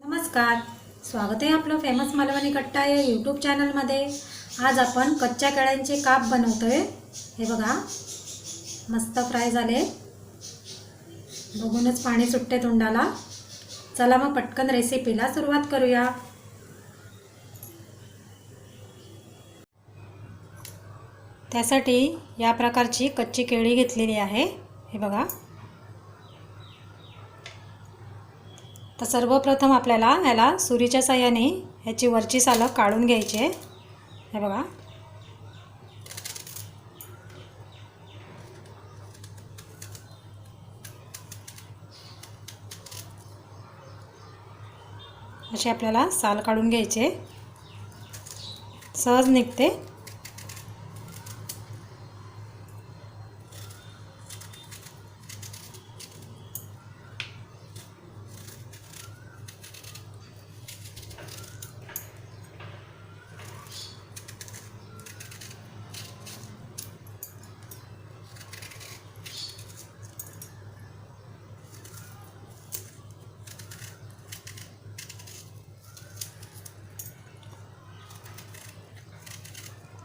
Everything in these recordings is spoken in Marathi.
नमस्कार. स्वागत आहे आपलं फेमस मालवणी कट्टा या यूट्यूब चॅनलमध्ये आज आपण कच्च्या केळ्यांचे काप बनवतोय. हे बघा मस्त फ्राय झाले. बघूनच पाणी सुटते तोंडाला. चला मग पटकन रेसिपीला सुरुवात करूया. त्यासाठी या प्रकारची कच्ची केळी घेतलेली आहे. हे बघा. तर सर्वप्रथम आपल्याला ह्याला सुरीच्या साह्याने ह्याची वरची सालं काढून घ्यायची आहे. हे बघा. अशी आपल्याला साल काढून घ्यायचे सहज निघते.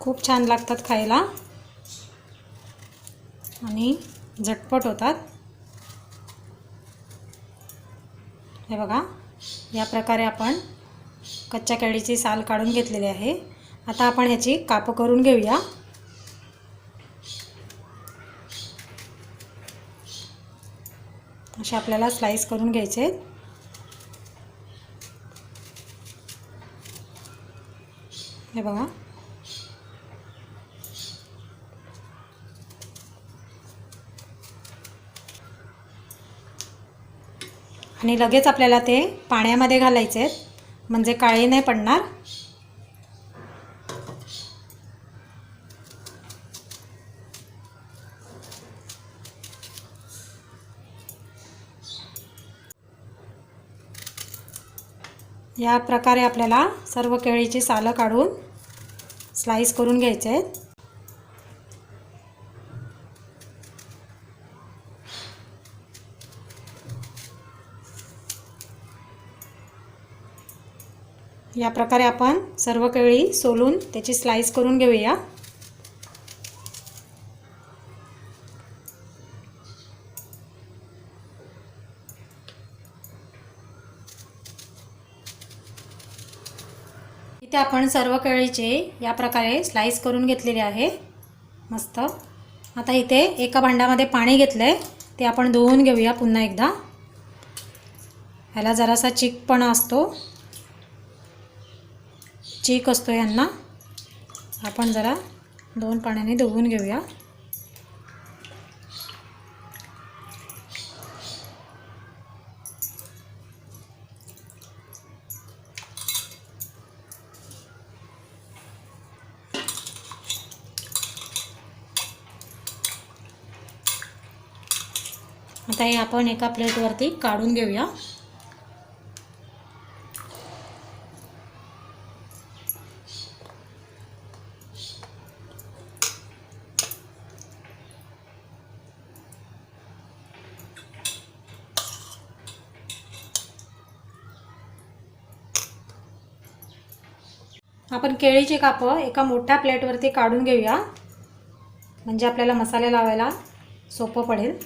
खूप छान लागतात खायला. आणि झटपट होतात. हे बघा या प्रकारे आपण कच्च्या केळीची साल काढून घेतलेली आहे. आता आपण ह्याची कापं करून घेऊया. असे आपल्याला स्लाईस करून घ्यायचे आहेत. हे बघा आणि लगेच आपल्याला ते पाण्यामध्ये घालायचे आहेत. म्हणजे काळे नाही पडणार. या प्रकारे आपल्याला सर्व केळीची सालं काढून स्लाईस करून घ्यायचे आहेत. या प्रकारे आपण सर्व केळी सोलून त्याची स्लाईस करून घेऊया. इथे आपण सर्व केळीचे या प्रकारे स्लाईस करून घेतलेले आहे. मस्त. आता इथे एका भांड्यामध्ये पाणी घेतलं आहे ते आपण धुवून घेऊया पुन्हा एकदा. ह्याला जरासा चिकपणा असतो. चीक असतो यांना. आपण जरा दोन पाण्याने धुवून घेऊया. आता हे आपण एका प्लेटवरती काढून घेऊया. आपण केळीची कापं एका मोठ्या प्लेटवरती काढून घेऊया. म्हणजे आपल्याला मसाले लावायला सोपं पडेल.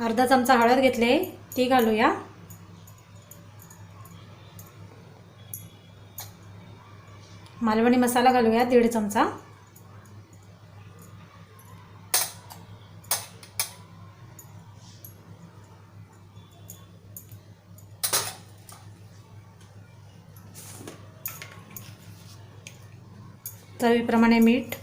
अर्धा चमचा हळद घेतले ती घालूया. मालवणी मसाला घालूया दीड चमचा. चवीप्रमाणे मीठ.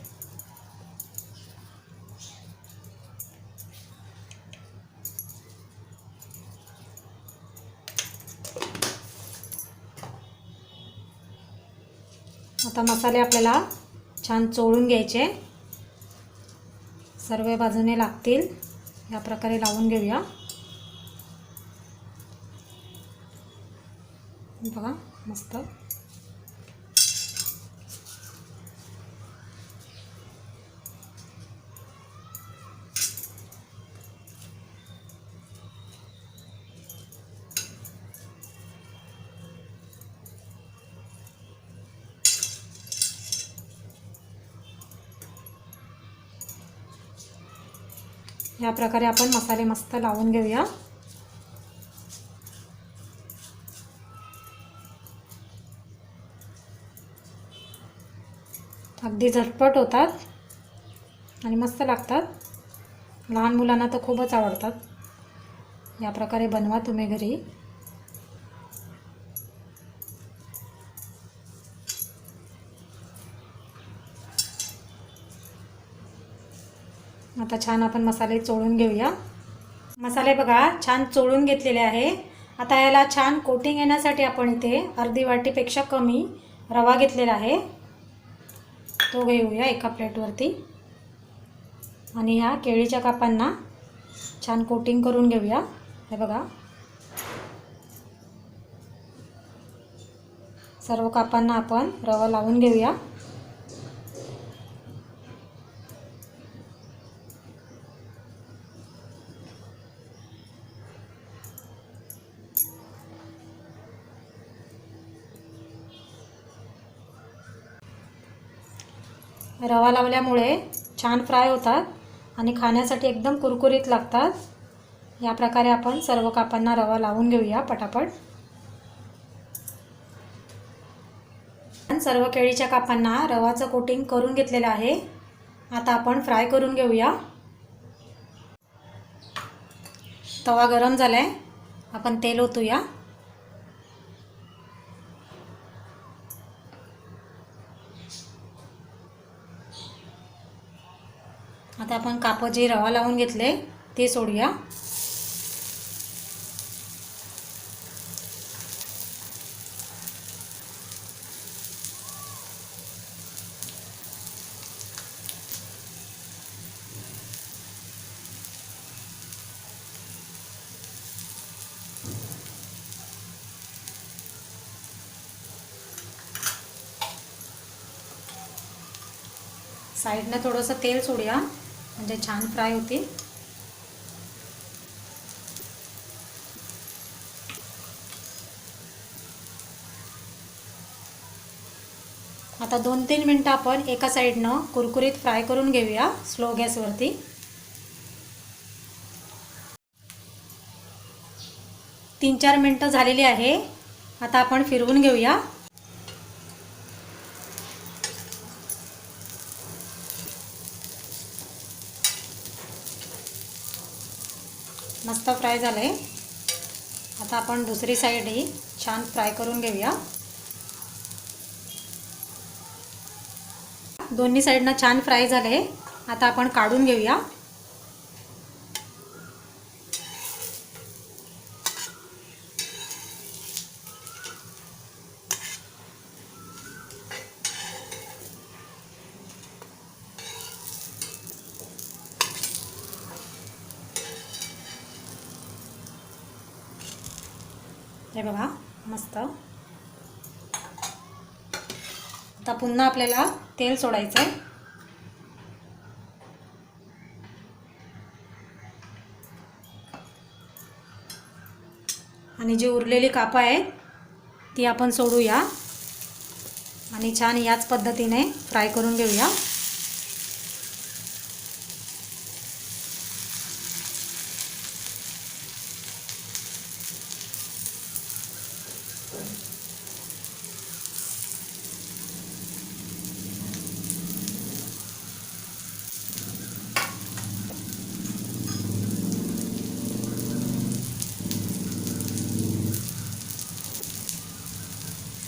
आता मसाले आपल्याला छान चोळून घ्यायचे. सर्व बाजूने लागतील. या प्रकारे लावून घेऊया. बघा मस्त. या प्रकारे आपण मसाले मस्त लावून घेऊया. अगदी झटपट होतात आणि मस्त लागतात. लहान मुलांना तर खूपच आवडतात. या प्रकारे बनवा तुम्ही घरी. आता छान आपण मसाले चोळून घेऊया. मसाले बघा छान चोळून घेतलेले आहे. आता याला छान कोटिंग येण्यासाठी आपण इथे अर्धी वाटीपेक्षा कमी रवा घेतलेला आहे. तो घेऊया एका प्लेटवरती आणि ह्या केळीच्या कापांना छान कोटिंग करून घेऊया. हे बघा. सर्व कापांना आपण रवा लावून घेऊया. रवा लावल्यामुळे छान फ्राय होतात आणि खाण्यासाठी एकदम कुरकुरीत लागतात. या प्रकारे आपण सर्व कापांना रवा लावून घेऊया पटापट. सर्व केळीच्या कापांना रवाचं कोटिंग करून घेतलेलं आहे. आता आपण फ्राय करून घेऊया. तवा गरम झाला आहे आपण तेल ओतूया आता आपण जे रवा लावून घेतले ते सोडूया. साईडनं थोडंसं तेल सोडूया. म्हणजे छान फ्राय होतील. आता दोन तीन मिनटं आपण एका साईडनं कुरकुरीत फ्राय करून घेऊया स्लो गॅसवरती. तीन चार मिनटं झालेली आहे. आता आपण फिरवून घेऊया. मस्त फ्राय झालं आहे आता आपण दुसरी साईडही छान फ्राय करून घेऊया. दोन्ही साईडनं छान फ्राय झाले आता आपण काढून घेऊया. हे बघा मस्त. आता पुन्हा आपल्याला तेल सोडायचं आहे आणि जी उरलेली कापं आहेत ती आपण सोडूया. आणि छान याच पद्धतीने फ्राय करून घेऊया.